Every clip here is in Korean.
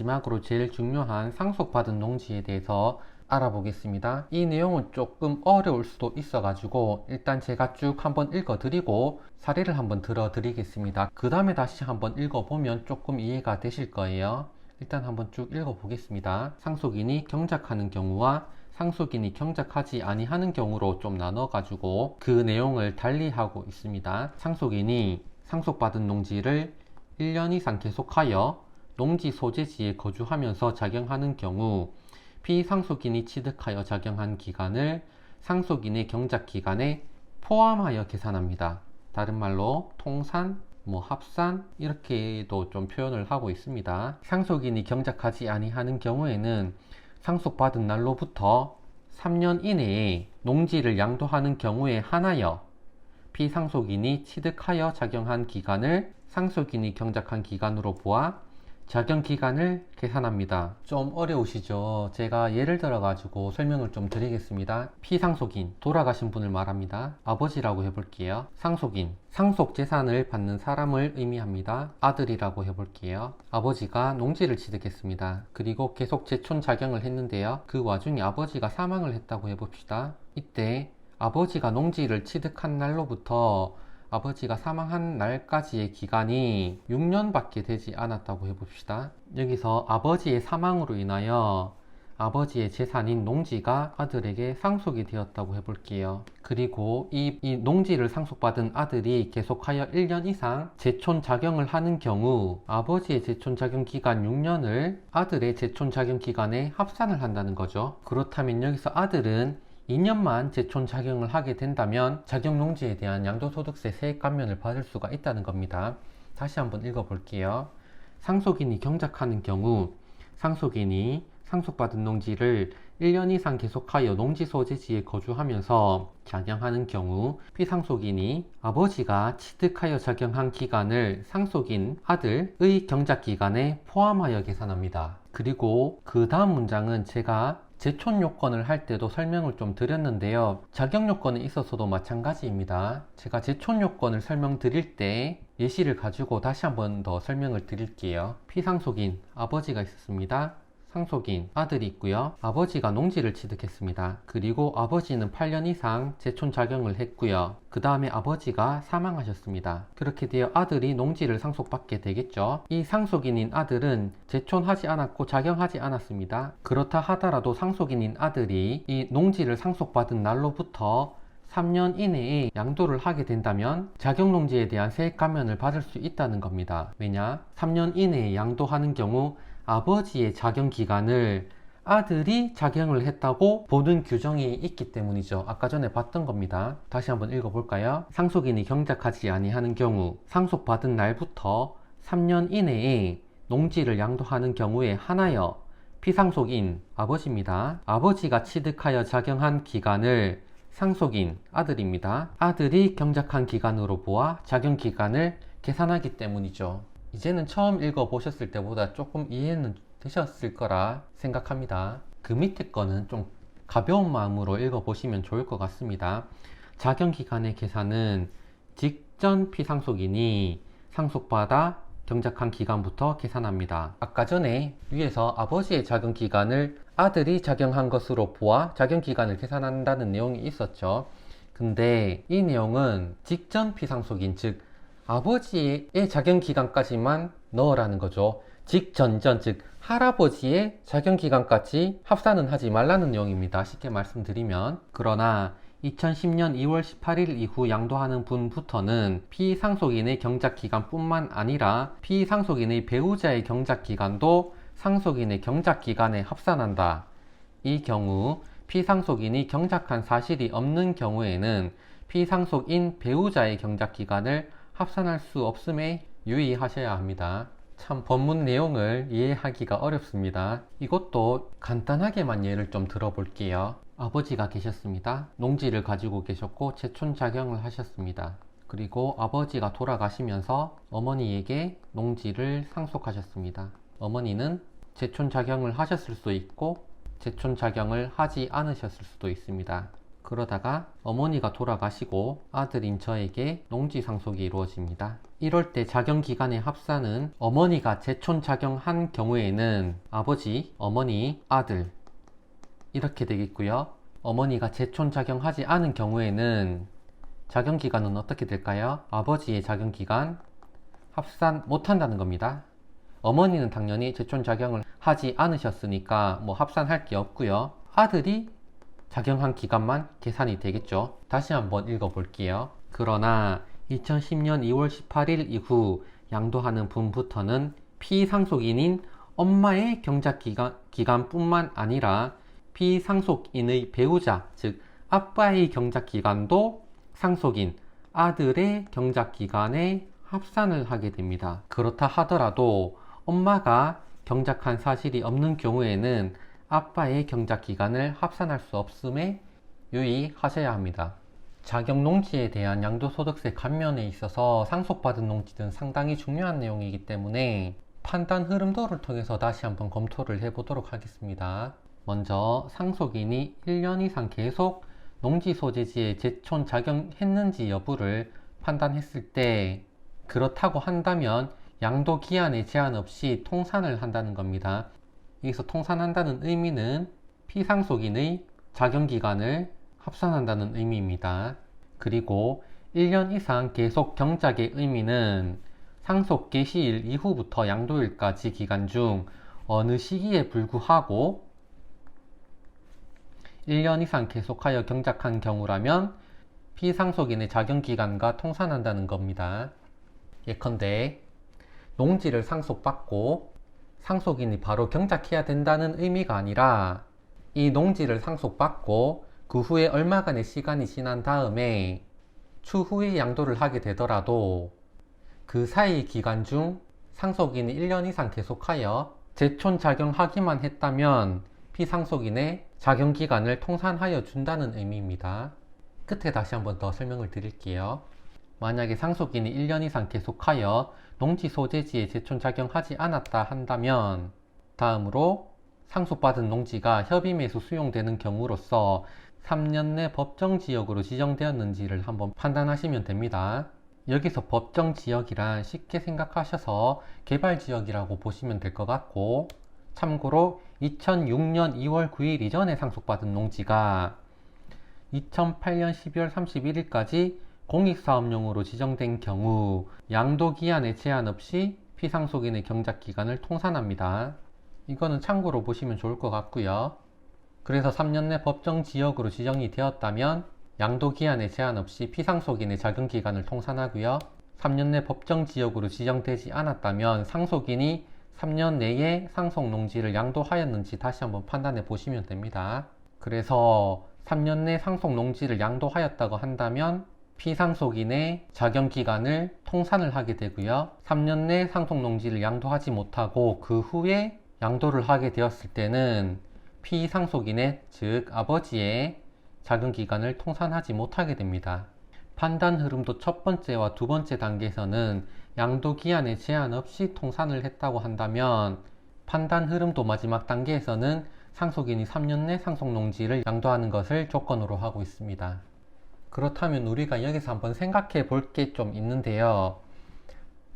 마지막으로 제일 중요한 상속받은 농지에 대해서 알아보겠습니다. 이 내용은 조금 어려울 수도 있어가지고 일단 제가 쭉 한번 읽어드리고 사례를 한번 들어드리겠습니다. 그 다음에 다시 한번 읽어보면 조금 이해가 되실 거예요. 일단 한번 쭉 읽어보겠습니다. 상속인이 경작하는 경우와 상속인이 경작하지 아니하는 경우로 좀 나눠가지고 그 내용을 달리하고 있습니다. 상속인이 상속받은 농지를 1년 이상 계속하여 농지 소재지에 거주하면서 작용하는 경우 피상속인이 취득하여 작용한 기간을 상속인의 경작 기간에 포함하여 계산합니다. 다른 말로 통산, 뭐 합산 이렇게도 좀 표현을 하고 있습니다. 상속인이 경작하지 아니하는 경우에는 상속받은 날로부터 3년 이내에 농지를 양도하는 경우에 한하여 피상속인이 취득하여 작용한 기간을 상속인이 경작한 기간으로 보아 작용 기간을 계산합니다. 좀 어려우시죠? 제가 예를 들어 가지고 설명을 좀 드리겠습니다. 피상속인, 돌아가신 분을 말합니다. 아버지라고 해볼게요. 상속인, 상속 재산을 받는 사람을 의미합니다. 아들이라고 해볼게요. 아버지가 농지를 취득했습니다. 그리고 계속 재촌 작용을 했는데요. 그 와중에 아버지가 사망을 했다고 해봅시다. 이때 아버지가 농지를 취득한 날로부터 아버지가 사망한 날까지의 기간이 6년밖에 되지 않았다고 해봅시다. 여기서 아버지의 사망으로 인하여 아버지의 재산인 농지가 아들에게 상속이 되었다고 해볼게요. 그리고 이, 이 농지를 상속받은 아들이 계속하여 1년 이상 재촌 작용을 하는 경우 아버지의 재촌 작용 기간 6년을 아들의 재촌 작용 기간에 합산을 한다는 거죠. 그렇다면 여기서 아들은 2년만 재촌 작용을 하게 된다면 작용 농지에 대한 양도소득세 세액 감면을 받을 수가 있다는 겁니다. 다시 한번 읽어볼게요. 상속인이 경작하는 경우 상속인이 상속받은 농지를 1년 이상 계속하여 농지 소재지에 거주하면서 작용하는 경우 피상속인이 아버지가 취득하여 작용한 기간을 상속인 아들의 경작 기간에 포함하여 계산합니다. 그리고 그 다음 문장은 제가 재촌 요건을 할 때도 설명을 좀 드렸는데요. 자격 요건에 있어서도 마찬가지입니다. 제가 재촌 요건을 설명드릴 때 예시를 가지고 다시 한번 더 설명을 드릴게요. 피상속인 아버지가 있었습니다. 상속인 아들이 있고요. 아버지가 농지를 취득했습니다. 그리고 아버지는 8년 이상 재촌 작용을 했고요. 그 다음에 아버지가 사망하셨습니다. 그렇게 되어 아들이 농지를 상속받게 되겠죠. 이 상속인인 아들은 재촌하지 않았고 작용하지 않았습니다. 그렇다 하더라도 상속인인 아들이 이 농지를 상속받은 날로부터 3년 이내에 양도를 하게 된다면 자격농지에 대한 세액 감면을 받을 수 있다는 겁니다. 왜냐? 3년 이내에 양도하는 경우 아버지의 작용 기간을 아들이 작용을 했다고 보는 규정이 있기 때문이죠. 아까 전에 봤던 겁니다. 다시 한번 읽어볼까요? 상속인이 경작하지 아니하는 경우 상속받은 날부터 3년 이내에 농지를 양도하는 경우에 하나여 피상속인 아버지입니다. 아버지가 취득하여 작용한 기간을 상속인 아들입니다. 아들이 경작한 기간으로 보아 작용 기간을 계산하기 때문이죠. 이제는 처음 읽어보셨을 때보다 조금 이해는 되셨을 거라 생각합니다. 그 밑에 거는 좀 가벼운 마음으로 읽어보시면 좋을 것 같습니다. 작용 기간의 계산은 직전 피상속인이 상속받아 경작한 기간부터 계산합니다. 아까 전에 위에서 아버지의 작용 기간을 아들이 작용한 것으로 보아 작용 기간을 계산한다는 내용이 있었죠. 근데 이 내용은 직전 피상속인 즉 아버지의 작용 기간까지만 넣으라는 거죠. 직전전 즉 할아버지의 작용 기간까지 합산은 하지 말라는 내용입니다. 쉽게 말씀드리면 그러나 2010년 2월 18일 이후 양도하는 분부터는 피상속인의 경작 기간뿐만 아니라 피상속인의 배우자의 경작 기간도 상속인의 경작 기간에 합산한다. 이 경우 피상속인이 경작한 사실이 없는 경우에는 피상속인 배우자의 경작 기간을 합산할 수 없음에 유의하셔야 합니다. 참 법문 내용을 이해하기가 어렵습니다. 이것도 간단하게만 예를 좀 들어볼게요. 아버지가 계셨습니다. 농지를 가지고 계셨고 재촌 작용을 하셨습니다. 그리고 아버지가 돌아가시면서 어머니에게 농지를 상속하셨습니다. 어머니는 재촌 작용을 하셨을 수도 있고 재촌 작용을 하지 않으셨을 수도 있습니다. 그러다가 어머니가 돌아가시고 아들인 저에게 농지 상속이 이루어집니다. 이럴 때 자경 기간의 합산은 어머니가 제촌 자경한 경우에는 아버지, 어머니, 아들 이렇게 되겠고요. 어머니가 제촌 자경하지 않은 경우에는 자경 기간은 어떻게 될까요? 아버지의 자경 기간 합산 못한다는 겁니다. 어머니는 당연히 제촌 자경을 하지 않으셨으니까 뭐 합산할 게 없고요. 아들이 작용한 기간만 계산이 되겠죠. 다시 한번 읽어볼게요. 그러나 2010년 2월 18일 이후 양도하는 분부터는 피상속인인 엄마의 경작기간 기간뿐만 아니라 피상속인의 배우자, 즉 아빠의 경작기간도 상속인 아들의 경작기간에 합산을 하게 됩니다. 그렇다 하더라도 엄마가 경작한 사실이 없는 경우에는 아빠의 경작 기간을 합산할 수 없음에 유의하셔야 합니다. 자격 농지에 대한 양도소득세 감면에 있어서 상속받은 농지는 상당히 중요한 내용이기 때문에 판단 흐름도를 통해서 다시 한번 검토를 해보도록 하겠습니다. 먼저 상속인이 1년 이상 계속 농지 소재지에 제촌 작용했는지 여부를 판단했을 때 그렇다고 한다면 양도 기한에 제한 없이 통산을 한다는 겁니다. 여기서 통산한다는 의미는 피상속인의 작용기간을 합산한다는 의미입니다. 그리고 1년 이상 계속 경작의 의미는 상속 개시일 이후부터 양도일까지 기간 중 어느 시기에 불구하고 1년 이상 계속하여 경작한 경우라면 피상속인의 작용기간과 통산한다는 겁니다. 예컨대 농지를 상속받고 상속인이 바로 경작해야 된다는 의미가 아니라 이 농지를 상속받고 그 후에 얼마간의 시간이 지난 다음에 추후에 양도를 하게 되더라도 그 사이 기간 중 상속인이 1년 이상 계속하여 재촌 작용하기만 했다면 피상속인의 작용 기간을 통산하여 준다는 의미입니다. 끝에 다시 한번 더 설명을 드릴게요. 만약에 상속인이 1년 이상 계속하여 농지 소재지에 제촌 작용하지 않았다 한다면 다음으로 상속받은 농지가 협의매수 수용되는 경우로서 3년 내 법정지역으로 지정되었는지를 한번 판단하시면 됩니다. 여기서 법정지역이란 쉽게 생각하셔서 개발지역이라고 보시면 될 것 같고 참고로 2006년 2월 9일 이전에 상속받은 농지가 2008년 12월 31일까지 공익사업용으로 지정된 경우 양도기한에 제한 없이 피상속인의 경작기간을 통산합니다. 이거는 참고로 보시면 좋을 것 같고요. 그래서 3년 내 법정지역으로 지정이 되었다면 양도기한에 제한 없이 피상속인의 작용기간을 통산하고요. 3년 내 법정지역으로 지정되지 않았다면 상속인이 3년 내에 상속농지를 양도하였는지 다시 한번 판단해 보시면 됩니다. 그래서 3년 내 상속농지를 양도하였다고 한다면 피상속인의 작용기간을 통산을 하게 되고요. 3년 내 상속농지를 양도하지 못하고 그 후에 양도를 하게 되었을 때는 피상속인의 즉 아버지의 작용기간을 통산하지 못하게 됩니다. 판단 흐름도 첫 번째와 두 번째 단계에서는 양도 기한에 제한 없이 통산을 했다고 한다면 판단 흐름도 마지막 단계에서는 상속인이 3년 내 상속 농지를 양도하는 것을 조건으로 하고 있습니다. 그렇다면 우리가 여기서 한번 생각해 볼 게 좀 있는데요.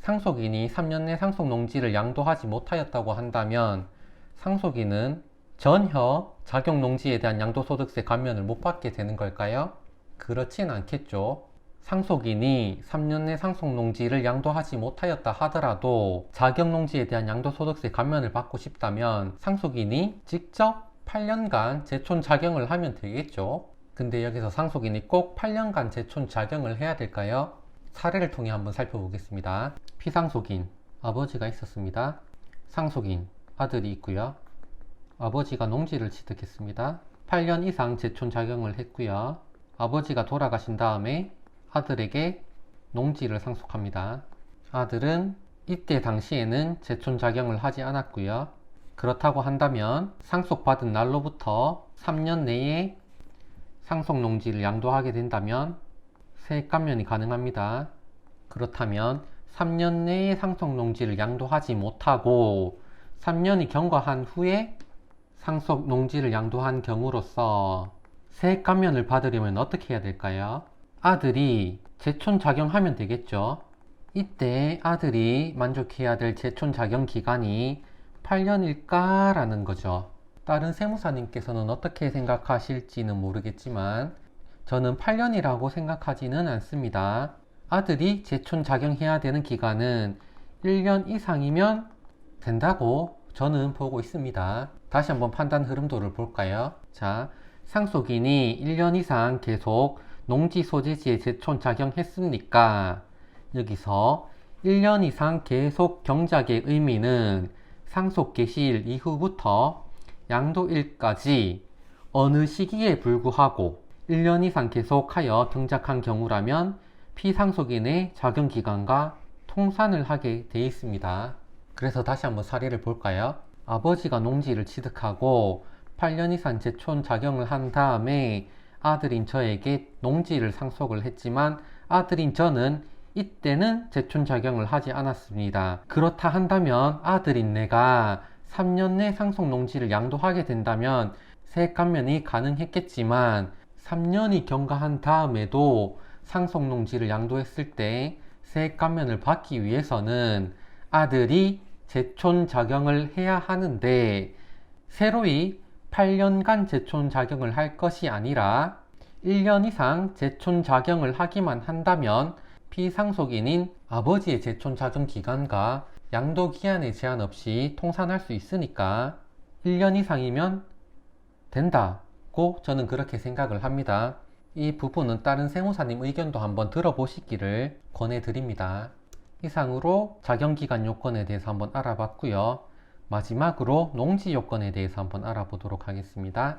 상속인이 3년 내 상속 농지를 양도하지 못하였다고 한다면 상속인은 전혀 작용 농지에 대한 양도소득세 감면을 못 받게 되는 걸까요? 그렇진 않겠죠. 상속인이 3년 내 상속 농지를 양도하지 못하였다 하더라도 자격 농지에 대한 양도소득세 감면을 받고 싶다면 상속인이 직접 8년간 재촌 작용을 하면 되겠죠. 근데 여기서 상속인이 꼭 8년간 재촌 작용을 해야 될까요? 사례를 통해 한번 살펴보겠습니다. 피상속인, 아버지가 있었습니다. 상속인, 아들이 있고요. 아버지가 농지를 취득했습니다. 8년 이상 재촌 작용을 했고요. 아버지가 돌아가신 다음에 아들에게 농지를 상속합니다. 아들은 이때 당시에는 재촌 작용을 하지 않았고요. 그렇다고 한다면 상속받은 날로부터 3년 내에 상속 농지를 양도하게 된다면 세액 감면이 가능합니다. 그렇다면 3년 내에 상속 농지를 양도하지 못하고 3년이 경과한 후에 상속 농지를 양도한 경우로서 세액 감면을 받으려면 어떻게 해야 될까요? 아들이 제촌 작용하면 되겠죠. 이때 아들이 만족해야 될 제촌 작용 기간이 8년일까라는 거죠. 다른 세무사님께서는 어떻게 생각하실지는 모르겠지만 저는 8년이라고 생각하지는 않습니다. 아들이 제촌 작용해야 되는 기간은 1년 이상이면 된다고 저는 보고 있습니다. 다시 한번 판단 흐름도를 볼까요? 자, 상속인이 1년 이상 계속 농지 소재지에 제촌 작용했습니까? 여기서 1년 이상 계속 경작의 의미는 상속 개시일 이후부터 양도일까지 어느 시기에 불구하고 1년 이상 계속하여 경작한 경우라면 피상속인의 작용기간과 통산을 하게 되어 있습니다. 그래서 다시 한번 사례를 볼까요? 아버지가 농지를 취득하고 8년 이상 제촌 작용을 한 다음에 아들인 저에게 농지를 상속을 했지만 아들인 저는 이때는 제촌 작용을 하지 않았습니다. 그렇다 한다면 아들인 내가 3년 내 상속 농지를 양도하게 된다면 세액 감면이 가능했겠지만 3년이 경과한 다음에도 상속 농지를 양도했을 때 세액 감면을 받기 위해서는 아들이 제촌 작용을 해야 하는데 새로이 8년간 제촌 작용을 할 것이 아니라 1년 이상 제촌 작용을 하기만 한다면 피상속인인 아버지의 작용 기간과 양도 기한에 제한 없이 통산할 수 있으니까 1년 이상이면 된다고 저는 그렇게 생각을 합니다. 이 부분은 다른 세무사님 의견도 한번 들어보시기를 권해드립니다. 이상으로 작용기간 요건에 대해서 한번 알아봤고요. 마지막으로 농지 요건에 대해서 한번 알아보도록 하겠습니다.